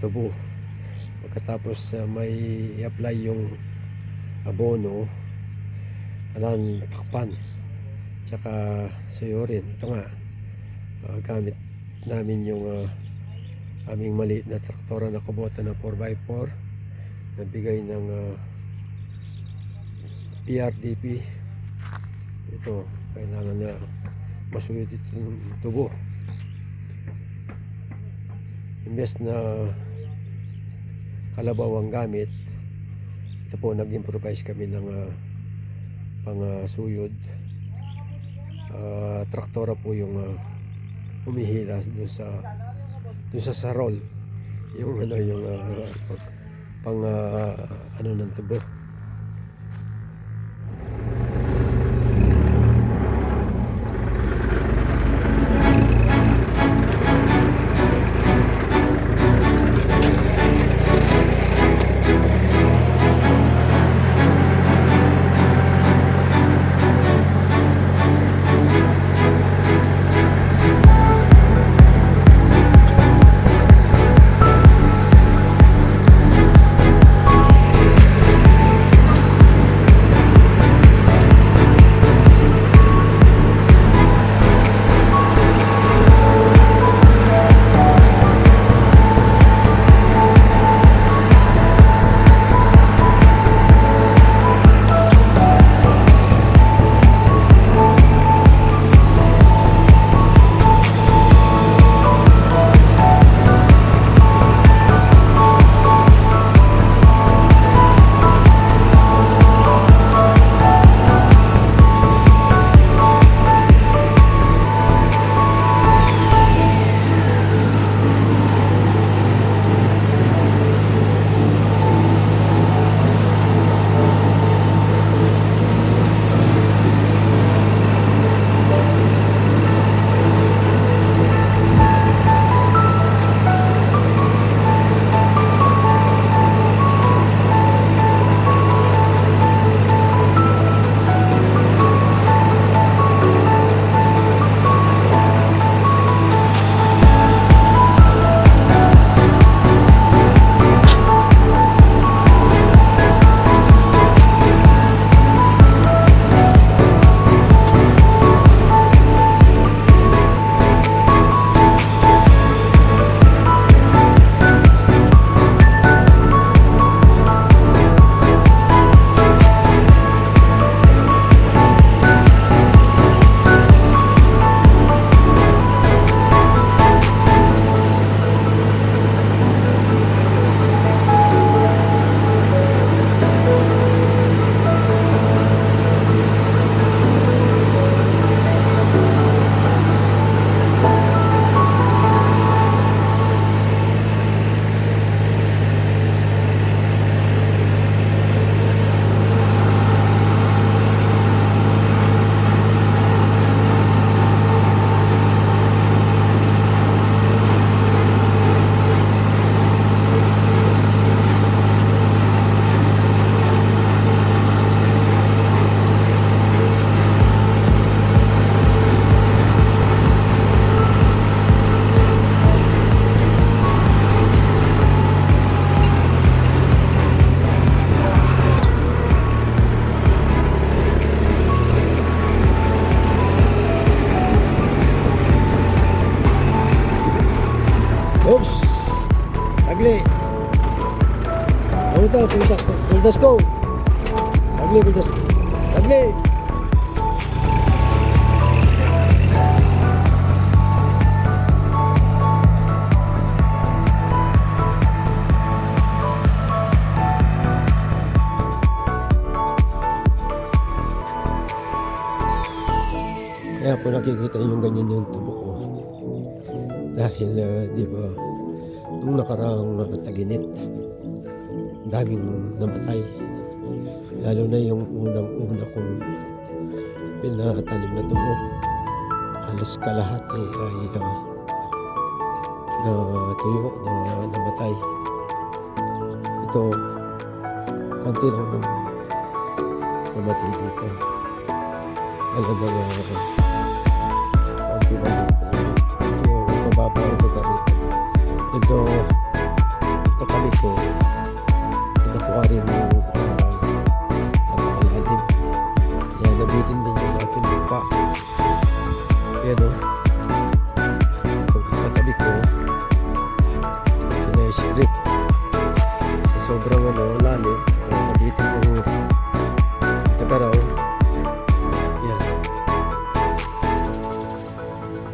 tubo. Pagkatapos uh, may i-apply yung abono, alam, pakpan, tsaka suyurin. Ito nga, uh, gamit namin yung uh, aming maliit na traktora na kubota na 4x4 na bigay ng uh, PRDP. Ito, kailangan na masuyod ito ng tubo. Imbes na kalabaw ang gamit, ito po nag-improvise kami ng uh, pang uh, suyod. Uh, traktora po yung uh, umihila doon sa doon sa sarol. Yung ano yung uh, pang uh, ano ng tubo. Ano ito? Punta, puntas ko! Sagli, puntas ko! Sagli! Kaya po nakikita yung ganyan yung tubo ko. Dahil, ah, di ba, nung nakaraang uh, taginit, daming namatay. Lalo na yung unang-una kong pinatanim na tubo. Halos kalahati ay uh, na tuyo, na namatay. Ito, kanti lang ang namatay dito. Alam na nga, uh, konti lang yung ito, Kuwari ng ano, napakalalim. Kaya nabitin din yung ating lupa. Ayan o. Pagkatabi ko, pinay-strip. Sobrang ano, lalim. Kaya nabitin yung kataraw. Ayan.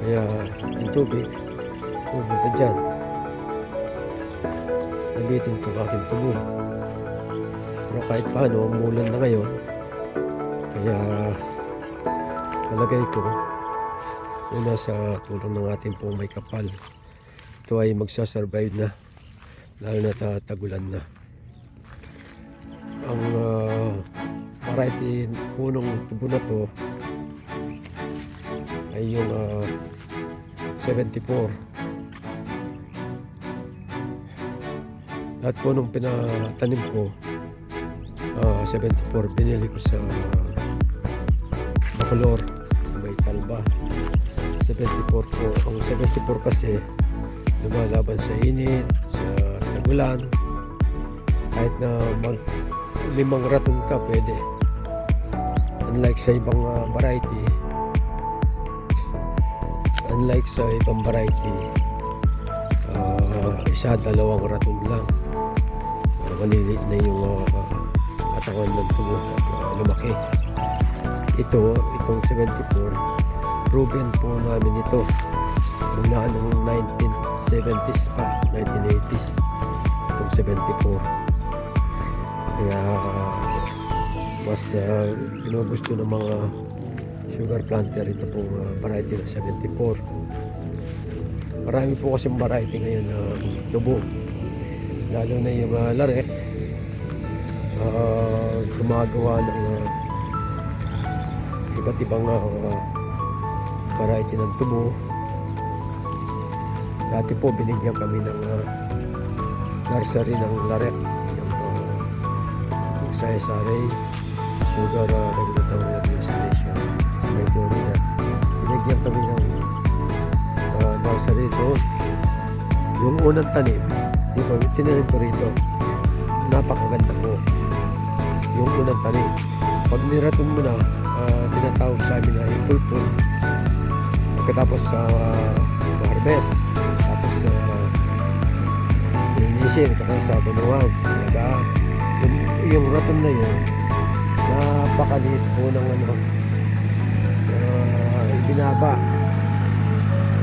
Kaya yung tubig, pumunta dyan. Nabitin itong aking tulong. Pero kahit paano, umulan na ngayon. Kaya palagay ko, una sa tulong ng ating pong may kapal, ito ay magsasurvive na lalo na ta- tagulan na. Ang uh, variety punong tubo na to ay yung ah, 74. Lahat po nung pinatanim ko, ah, 74 binili ko sa Bacolor, may Talba. 74 po. Ang 74 kasi lumalaban sa init, sa tagulan. Kahit na mag limang raton ka, pwede. Unlike sa ibang ah, variety, unlike sa ibang variety, ah, isa, dalawang raton lang. Uh, maliliit na yung ah, katawan ng tubo ah, lumaki. Ito, itong 74, proven po namin ito mula noong 1970s pa, 1980s, itong 74. Kaya mas uh, ginugusto ng mga sugar planter ito pong uh, variety na 74. Marami po kasing variety ngayon na tubo. Lalo na yung uh, larek, uh, gumagawa ng uh, iba't ibang uh, variety ng tubo. Dati po binigyan kami ng uh, nursery ng larek, yung uh, sa SRA, Sugar uh, Regulatory Administration sa may Florida. Binigyan kami ng uh, nursery doon. Yung unang tanim, dito, tinanim ko rito, napakaganda po. Yung unang tanim. Pag niraton mo na, ah, tinatawag sa amin na ipulpul. Pagkatapos sa uh, harvest, tapos uh, linisin, katapos sa bunuan, talagaan. Yung, yung raton na yun, napakaliit po ng ano, uh, binaba.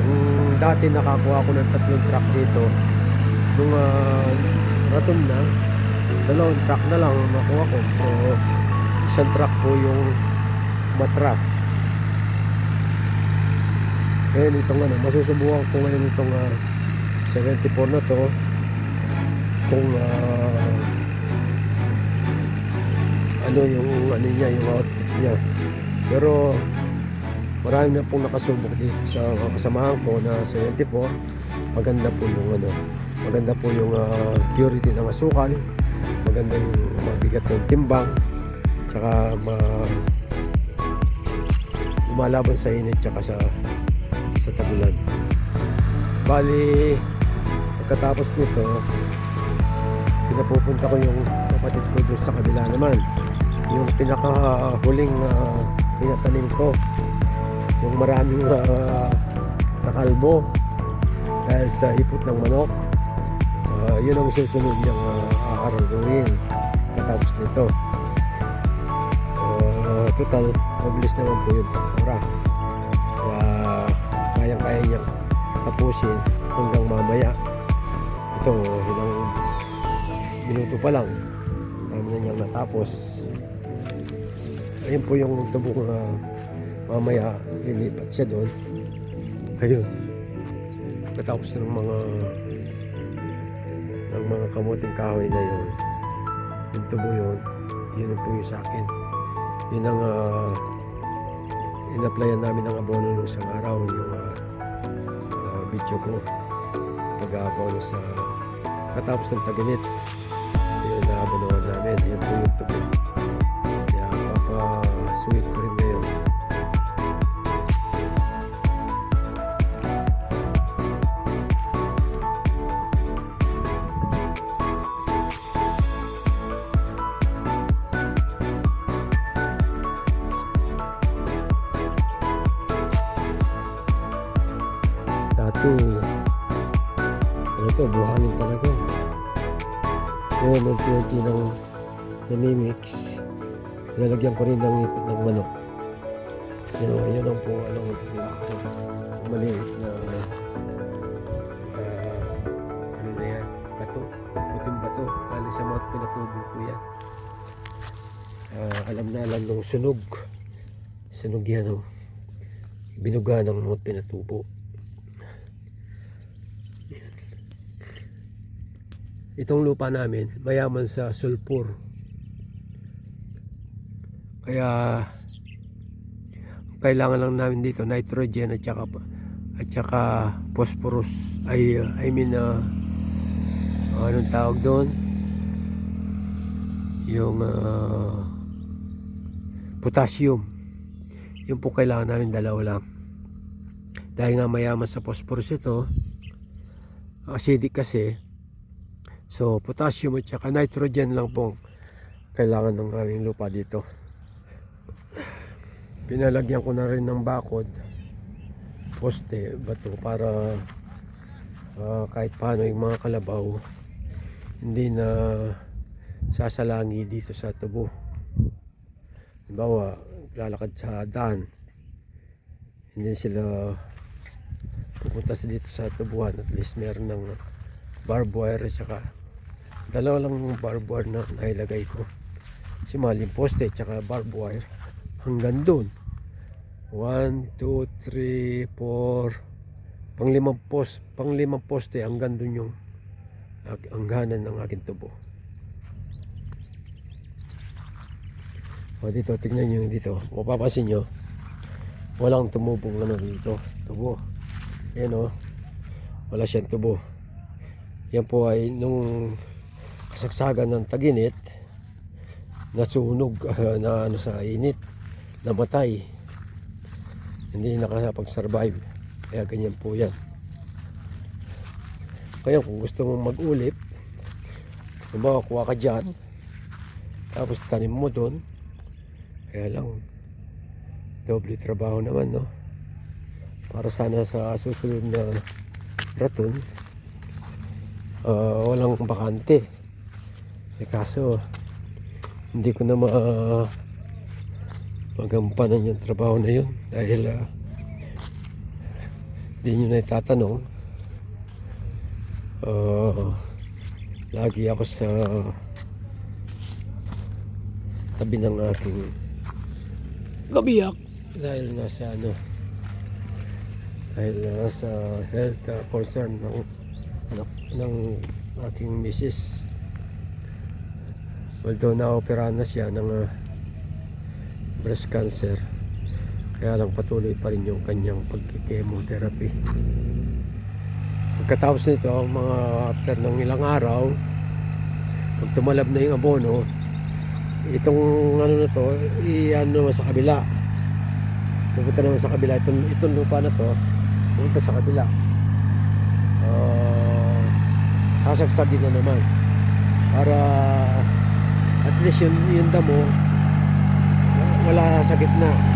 Yung dati nakakuha ko ng tatlong truck dito, nung uh, raton na, dalawang truck na lang ang nakuha ko. So, isang truck po yung matras. Ngayon itong ano, masusubukan ko ngayon itong ah, 74 na to kung ah, ano yung ano niya, yung output niya. Pero marami na pong nakasubok dito sa kasamahan ko na 74. Maganda po yung ano, maganda po yung ah, purity ng asukal, maganda yung mabigat yung timbang, tsaka ma lumalaban sa init tsaka sa sa tagulan. Bali, pagkatapos nito, pinapupunta ko yung kapatid ko doon sa kabila naman. Yung pinakahuling uh, pinatanim ko. Yung maraming ah, nakalbo dahil sa ipot ng manok. Ah, yun ang susunod niyang uh, aararuin katapos nito. Ah, total, mabilis naman po yung traktora. Kaya kayang-kaya niyang tapusin hanggang mamaya. Ito, ilang minuto pa lang. Dami na niyang natapos. Ayun po yung tubong ah, mamaya lilipat siya doon. Ayun. Mga ng mga kamuting kahoy na yun. Yung tubo yun. Yun po yung sa akin. Yun ang uh, in-applyan namin ng abono nung isang araw yung uh, uh, video ko pag-aabono sa katapos ng taginit yun na abonohan namin yun po yung tubo dati ano to buhangin talaga Ngayon, unti-unti ng namimix. Nilalagyan ko rin ng ipot ng manok. Yun, o, yun ang po, ano, laki. Maliit na, ah, ano na yan, bato. Puting bato. Kali sa mga pinatubo ko yan. Ah, alam na alam nung sunog. Sunog yan, o. Binuga ng mga pinatubo. Itong lupa namin, mayaman sa sulfur. Kaya ang kailangan lang namin dito nitrogen at saka at saka phosphorus ay uh, I mean uh, anong tawag doon? Yung uh, potassium. Yung po kailangan namin dalawa lang. Dahil nga mayaman sa phosphorus ito, acidic kasi, So, potassium at saka nitrogen lang pong kailangan ng aming lupa dito. Pinalagyan ko na rin ng bakod, poste, bato para ah, kahit paano yung mga kalabaw hindi na sasalangi dito sa tubo. Halimbawa, lalakad sa daan, hindi sila pupunta sa dito sa tubuhan at least meron ng barbed wire at saka dalawa lang barbed wire na nailagay ko. Si maling poste at saka barbed wire. Hanggang doon. 1, 2, 3, 4 panglimang post panglimang poste hanggang doon yung hangganan ng aking tubo. O dito tingnan nyo dito. Mapapasin nyo. Walang tumubong ano dito. Tubo. Yan o. Wala siyang tubo. Yan po ay nung kasagsagan ng taginit nasunog ah, na ano sa init namatay. Hindi nakapag-survive kaya ganyan po yan. Kaya kung gusto mong mag-ulip halimbawa kuha ka dyan tapos tanim mo doon kaya lang doble trabaho naman no? Para sana sa susunod na raton ah, walang bakante eh kaso hindi ko na ma magampanan yung trabaho na yun. Dahil ah, hindi nyo na itatanong. Ah, lagi ako sa tabi ng aking gabiyak. Dahil nga sa ano dahil nga sa health ah, concern ng anak ng aking misis although na-operahan na siya ng ah, breast cancer kaya lang patuloy pa rin yung kanyang pag-chemotherapy pagkatapos nito mga after ng ilang araw pag tumalab na yung abono itong ano na to i-ano naman sa kabila. Pupunta naman sa kabila. Itong, itong lupa na to pupunta sa kabila. Uh, sasagsagin na naman para at least yung, yung damo wala sa gitna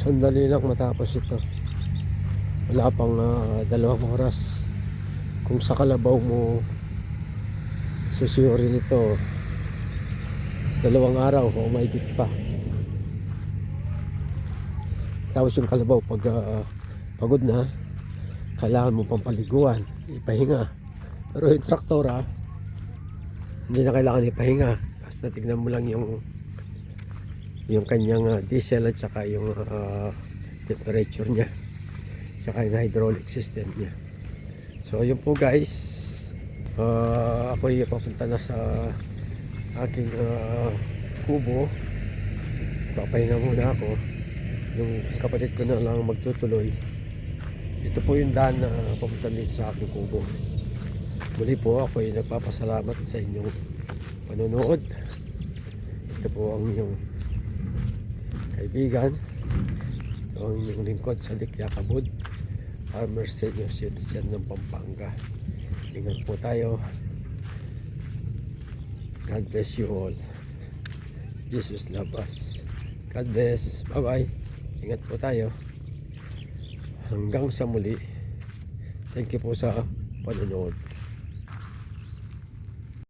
Sandali lang matapos ito. Wala pang ah, dalawang oras. Kung sa kalabaw mo susuyurin ito, dalawang araw o mahigit pa. Tapos yung kalabaw pag ah, pagod na, kailangan mo pang paliguan, ipahinga. Pero yung traktora, hindi na kailangan ipahinga. Basta tignan mo lang yung yung kanyang ah, diesel at saka yung ah, temperature niya tsaka yung hydraulic system niya. So yun po guys, Ah, ako ay papunta na sa aking ah, kubo. Papahinga muna ako. Yung kapatid ko na lang magtutuloy. Ito po yung daan na papunta din sa aking kubo. Muli po ako ay nagpapasalamat sa inyong panonood. Ito po ang inyong kaibigan. Ito ang inyong lingkod sa Dikyakabud. Farmer Senior Citizen ng Pampanga. Ingat po tayo. God bless you all. Jesus love us. God bless. Bye-bye. Ingat po tayo. Hanggang sa muli. Thank you po sa panonood.